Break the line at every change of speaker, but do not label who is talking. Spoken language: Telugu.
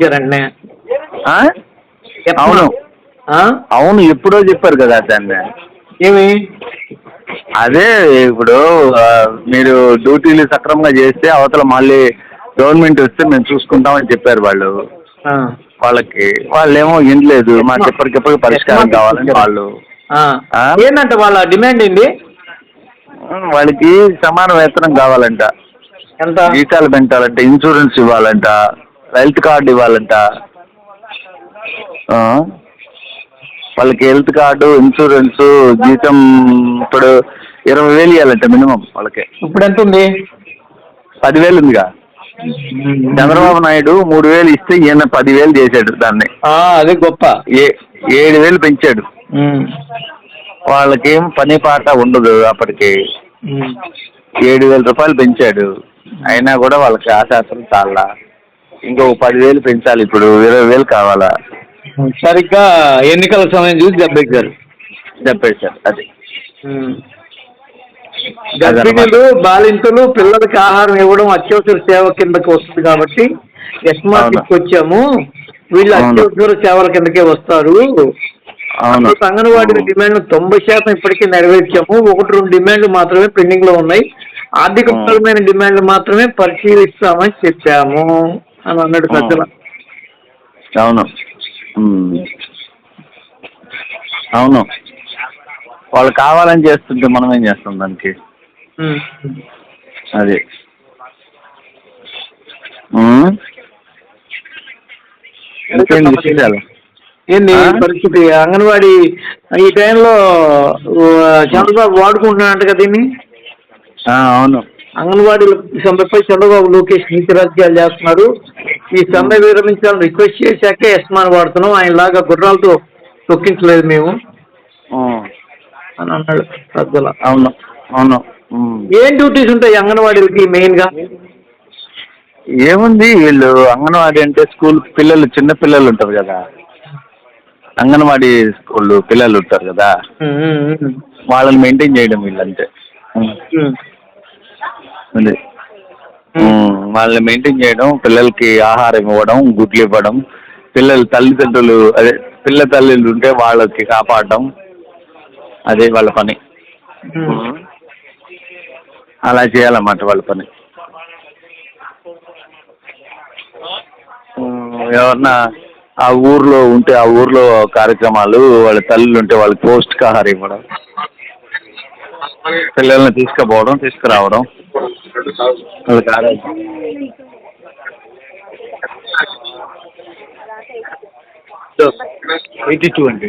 వెంటనే.
ఆ? అవును? అవును ఎప్పుడో చెప్పారు కదా దాన్ని
ఏమి?
అదే ఇప్పుడు మీరు డ్యూటీలు సక్రమంగా చేస్తే అవతల మళ్ళీ గవర్నమెంట్ వస్తే మేము చూసుకుంటామని చెప్పారు వాళ్ళు. వాళ్ళకి. వాళ్ళేమో వినలేదు. మాకు ఎప్పటికెప్పటికి పరిష్కారం కావాలని వాళ్ళు?
ఏంటంటే వాళ్ళ డిమాండ్ ఏంటి
వాళ్ళకి సమాన వేతనం కావాలంట.
ఎంత?
జీతాలు పెంచాలంట ఇన్సూరెన్స్ ఇవ్వాలంట. హెల్త్ కార్డు ఇవ్వాలంట? వాళ్ళకి హెల్త్ కార్డు ఇన్సూరెన్స్ జీతం ఇప్పుడు ఇరవై వేలు ఇవ్వాలంట మినిమం వాళ్ళకి.
ఇప్పుడు ఎంత ఉంది?
పదివేలు ఉందిగా. చంద్రబాబు నాయుడు మూడు వేలు ఇస్తే ఈయన పదివేలు చేశాడు దాన్ని.
అది గొప్ప.
ఏ ఏడు వేలు పెంచాడు. వాళ్ళకేం పని పాట ఉండదు అప్పటికి. ఏడు వేల రూపాయలు పెంచాడు. అయినా కూడా వాళ్ళకి ఆశాసనం చాలా ఇంకో పదివేలు పెంచాలి ఇప్పుడు ఇరవై వేలు కావాలా?
సరిగ్గా ఎన్నికల సమయం చూసి దెబ్బెక్కారు
చెప్పేశారు అది.
గర్భిణులు బాలింతలు పిల్లలకి ఆహారం ఇవ్వడం అత్యవసర సేవ కిందకి వస్తుంది కాబట్టి
అవును.
వచ్చాము వీళ్ళు. అత్యవసర సేవల కిందకే వస్తారు. అంగన్వాడీ డిమాండ్ తొంభై శాతం ఇప్పటికీ నెరవేర్చాము. ఒకటి రెండు డిమాండ్లు మాత్రమే పెండింగ్లో ఉన్నాయి. ఆర్థిక. పరమైన డిమాండ్లు మాత్రమే పరిశీలిస్తామని చెప్పాము. అని అన్నాడు. సజ్జల.
అవును. అవును. వాళ్ళు కావాలని చేస్తుంటే మనం ఏం చేస్తాం దానికి. అది.
ఏంది? పరిస్థితి? అంగన్వాడీ ఈ టైంలో చంద్రబాబు వాడుకుంటున్నాడంట కదా దీన్ని
అవును.
అంగన్వాడీ సమ్మెపై చంద్రబాబు లోకేష్ నీతి రాజకీయాలు చేస్తున్నారు ఈ సమ్మె విరమించాలని రిక్వెస్ట్ చేశాకే ఎస్మాన్ వాడుతున్నాం. ఆయన లాగా గుర్రాలతో తొక్కించలేదు మేము. అని అన్నాడు సజ్జల
అవును. అవును.
ఏం డ్యూటీస్ ఉంటాయి అంగన్వాడీలకి మెయిన్గా?
ఏముంది వీళ్ళు అంగన్వాడీ అంటే స్కూల్ పిల్లలు చిన్న పిల్లలు ఉంటారు కదా. అంగన్వాడీ స్కూల్ పిల్లలు ఉంటారు కదా. వాళ్ళని మెయింటైన్ చేయడం వీళ్ళంతే. ఉమ్. వాళ్ళని మెయింటైన్ చేయడం పిల్లలకి ఆహారం ఇవ్వడం గుడ్లు ఇవ్వడం పిల్లలు తల్లిదండ్రులు అదే పిల్ల తల్లులు ఉంటే వాళ్ళకి కాపాడడం అదే వాళ్ళ పని. అలా చేయాలన్నమాట వాళ్ళ పని. ఎవరన్నా ఆ ఊర్లో ఉంటే ఆ ఊర్లో కార్యక్రమాలు వాళ్ళ తల్లులు ఉంటే వాళ్ళకి పౌష్టికాహారం ఇవ్వడం పిల్లల్ని తీసుకుపోవడం తీసుకురావడం. అది కాదు ఎయిటీ టూ అండి